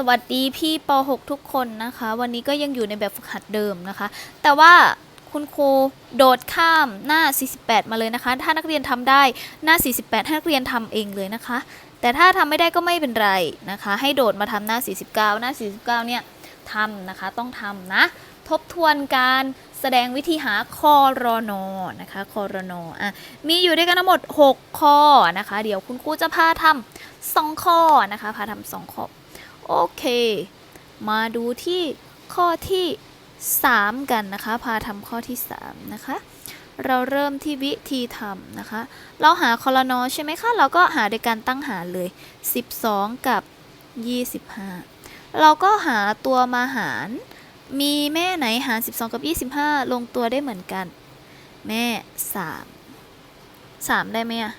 สวัสดีพี่ป .6 ทุกคนนะคะ วันนี้ก็ยังอยู่ในแบบฝึกหัดเดิมนะคะ แต่ว่าคุณครูโดดข้ามหน้า 48 มาเลยนะคะ ถ้านักเรียนทำได้หน้า 48 ให้นักเรียนทำเองเลยนะคะ แต่ถ้าทำไม่ได้ก็ไม่เป็นไรนะคะ ให้โดดมาทำหน้า 49 หน้า 49 เนี่ยทำนะคะต้องทำนะ ทบทวนการแสดงวิธีหาคอรนอนะคะคอรนอะมีอยู่ด้วยกันทั้งหมด 6 ข้อนะคะ เดี๋ยวคุณครูจะพาทำสองข้อนะคะพาทำสองข้อ โอเค มาดูที่ข้อที่ 3 กันนะคะ พาทำข้อที่ 3 นะคะ เราเริ่มที่วิธีทำนะคะ เราหาคอรนอใช่ไหมคะ เราก็หาโดยการตั้งหารเลย 12 กับ 25 เราก็หาตัวมาหาร มีแม่ไหนหาร 12 กับ 25 ลงตัวได้เหมือนกัน แม่ 3 3 ได้ไหมอะ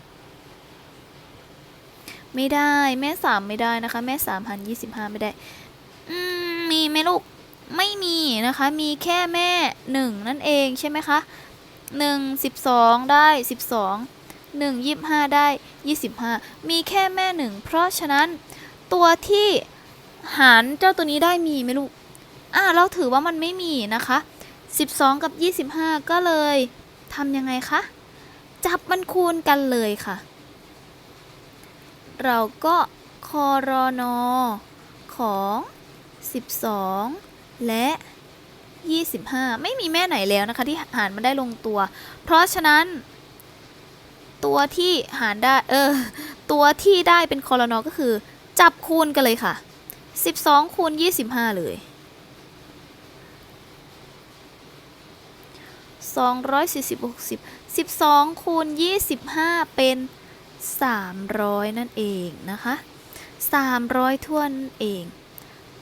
ไม่ได้แม่สามไม่ได้นะคะ แม่สามพันยี่สิบห้าไม่ได้อืมมีไหมลูกไม่มีนะคะ มีแค่แม่หนึ่งนั่นเองใช่ไหมคะหนึ่งสิบสองได้สิบสองหนึ่งยี่สิบห้าได้ยี่สิบห้ามีแค่แม่หนึ่งเพราะฉะนั้นตัวที่หารเจ้าตัวนี้ได้มีไหมลูกอ่าเราถือว่ามันไม่มีนะคะสิบสองกับยี่สิบห้าก็เลยทำยังไงคะ จับมันคูณกันเลยค่ะ เราก็คอรอนอของ 12 และ 25 ไม่มีแม่ไหนแล้วนะคะ ที่หารมันได้ลงตัว เพราะฉะนั้น ตัวที่หารได้เออตัวที่ได้เป็นคอรนอก็คือ จับคูณกันเลยค่ะ 12 คูณ 25 เลย 240 60 12คูณ25 เป็น 300 นั่นเองนะคะ 300ท่วนนั่นเอง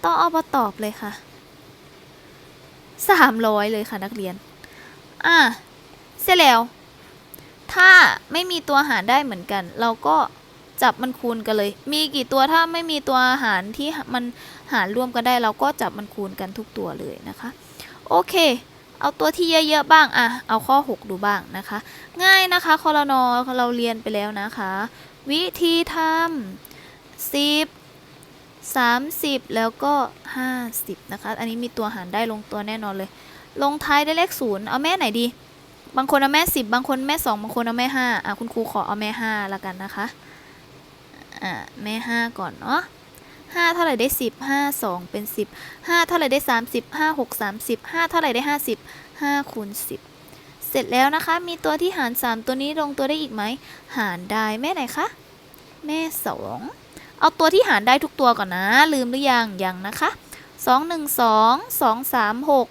ต้องเอามาตอบเลยค่ะ 300 เลยค่ะนักเรียน อะ เสร็จแล้ว ถ้าไม่มีตัวหารได้เหมือนกัน เราก็จับมันคูณกันเลย มีกี่ตัวถ้าไม่มีตัวหารที่มันหารร่วมกันได้ เราก็จับมันคูณกันทุกตัวเลยนะคะ โอเค เอาตัวที่เยอะๆบ้างอะเอาข้อ 6 ดูบ้างนะคะ ง่ายนะคะคอรนอเราเรียนไปแล้วนะคะ วิธีทำสิบสามสิบแล้วก็ห้าสิบนะคะ อันนี้มีตัวหารได้ลงตัวแน่นอนเลย ลงท้ายได้เลขศูนย์เอาแม่ไหนดี บางคนเอาแม่สิบางคนแม่สองบางคนเอาแม่ห้าอะคุณครูขอเอาแม่ห้าละกันนะคะ อ่าแม่ห้าก่อนเนาะ ห้าเท่าไหร่ได้สิบห้าสองเป็นสิบห้าเท่าไหร่ได้สามสิบห้าหกสามสิบห้าเท่าไหร่ได้ห้าสิบห้าคูณสิบเสร็จแล้วนะคะ มีตัวที่หาร 3 ตัวนี้ลงตัวได้อีกไหม หารได้แม่ไหนคะ แม่ 2 เอาตัวที่หารได้ทุกตัวก่อนนะ ลืมหรือยัง ยังนะคะ 2 1 2 2 3 6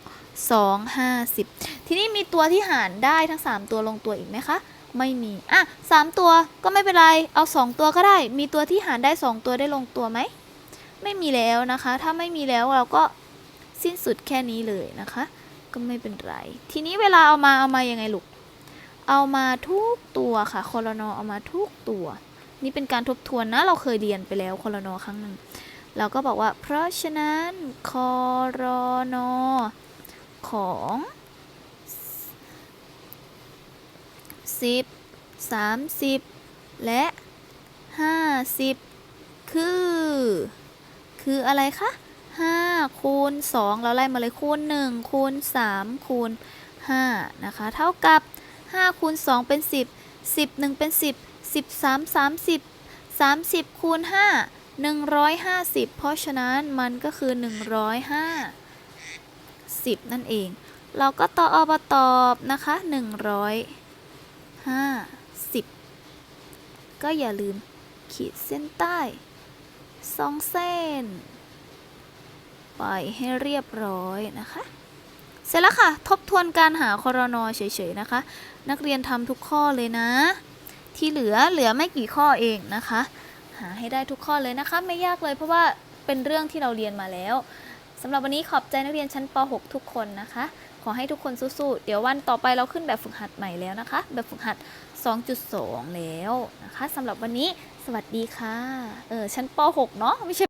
2 5 10ทีนี้มีตัวที่หารได้ทั้ง 3 ตัวลงตัวอีกไหมคะ ไม่มี อะ 3 ตัวก็ไม่เป็นไร เอา 2 ตัวก็ได้ มีตัวที่หารได้ 2 ตัวได้ลงตัวไหม ไม่มีแล้วนะคะ ถ้าไม่มีแล้วเราก็สิ้นสุดแค่นี้เลยนะคะ ก็ไม่เป็นไร ทีนี้เวลาเอามาเอามายังไงลูก เอามาทุกตัวค่ะคอรนอเอามาทุกตัว นี่เป็นการทบทวนนะ เราเคยเรียนไปแล้วคอรนอครั้งหนึ่งเราก็บอกว่า เพราะฉะนั้นคอรนอของสิบสามสิบและห้าสิบคือ คืออะไรคะ5คูณ2เราไล่มาเลยคูณ1คูณ3คูณ5นะคะเท่ากับ 5 คูณ 2 เป็น 10 10 1เป็น 10 13 30 30 คูณ 5 150 เพราะฉะนั้นมันก็คือ 150 นั่นเอง เราก็ต่ออบตอบนะคะ 150 ก็อย่าลืมขีดเส้นใต้ สองเส้น ปล่อยให้เรียบร้อยนะคะ เสร็จแล้วค่ะ ทบทวนการหาคอรนอเฉยๆนะคะ นักเรียนทำทุกข้อเลยนะ ที่เหลือเหลือไม่กี่ข้อเองนะคะ หาให้ได้ทุกข้อเลยนะคะ ไม่ยากเลยเพราะว่าเป็นเรื่องที่เราเรียนมาแล้วสำหรับวันนี้ขอบใจนักเรียนชั้นป .6 ทุกคนนะคะ ขอให้ทุกคนสู้ๆ เดี๋ยววันต่อไปเราขึ้นแบบฝึกหัดใหม่แล้วนะคะ แบบฝึกหัด 2.2 แล้วนะคะสำหรับวันนี้สวัสดีค่ะ เออชั้นป .6 เนาะไม่ใช่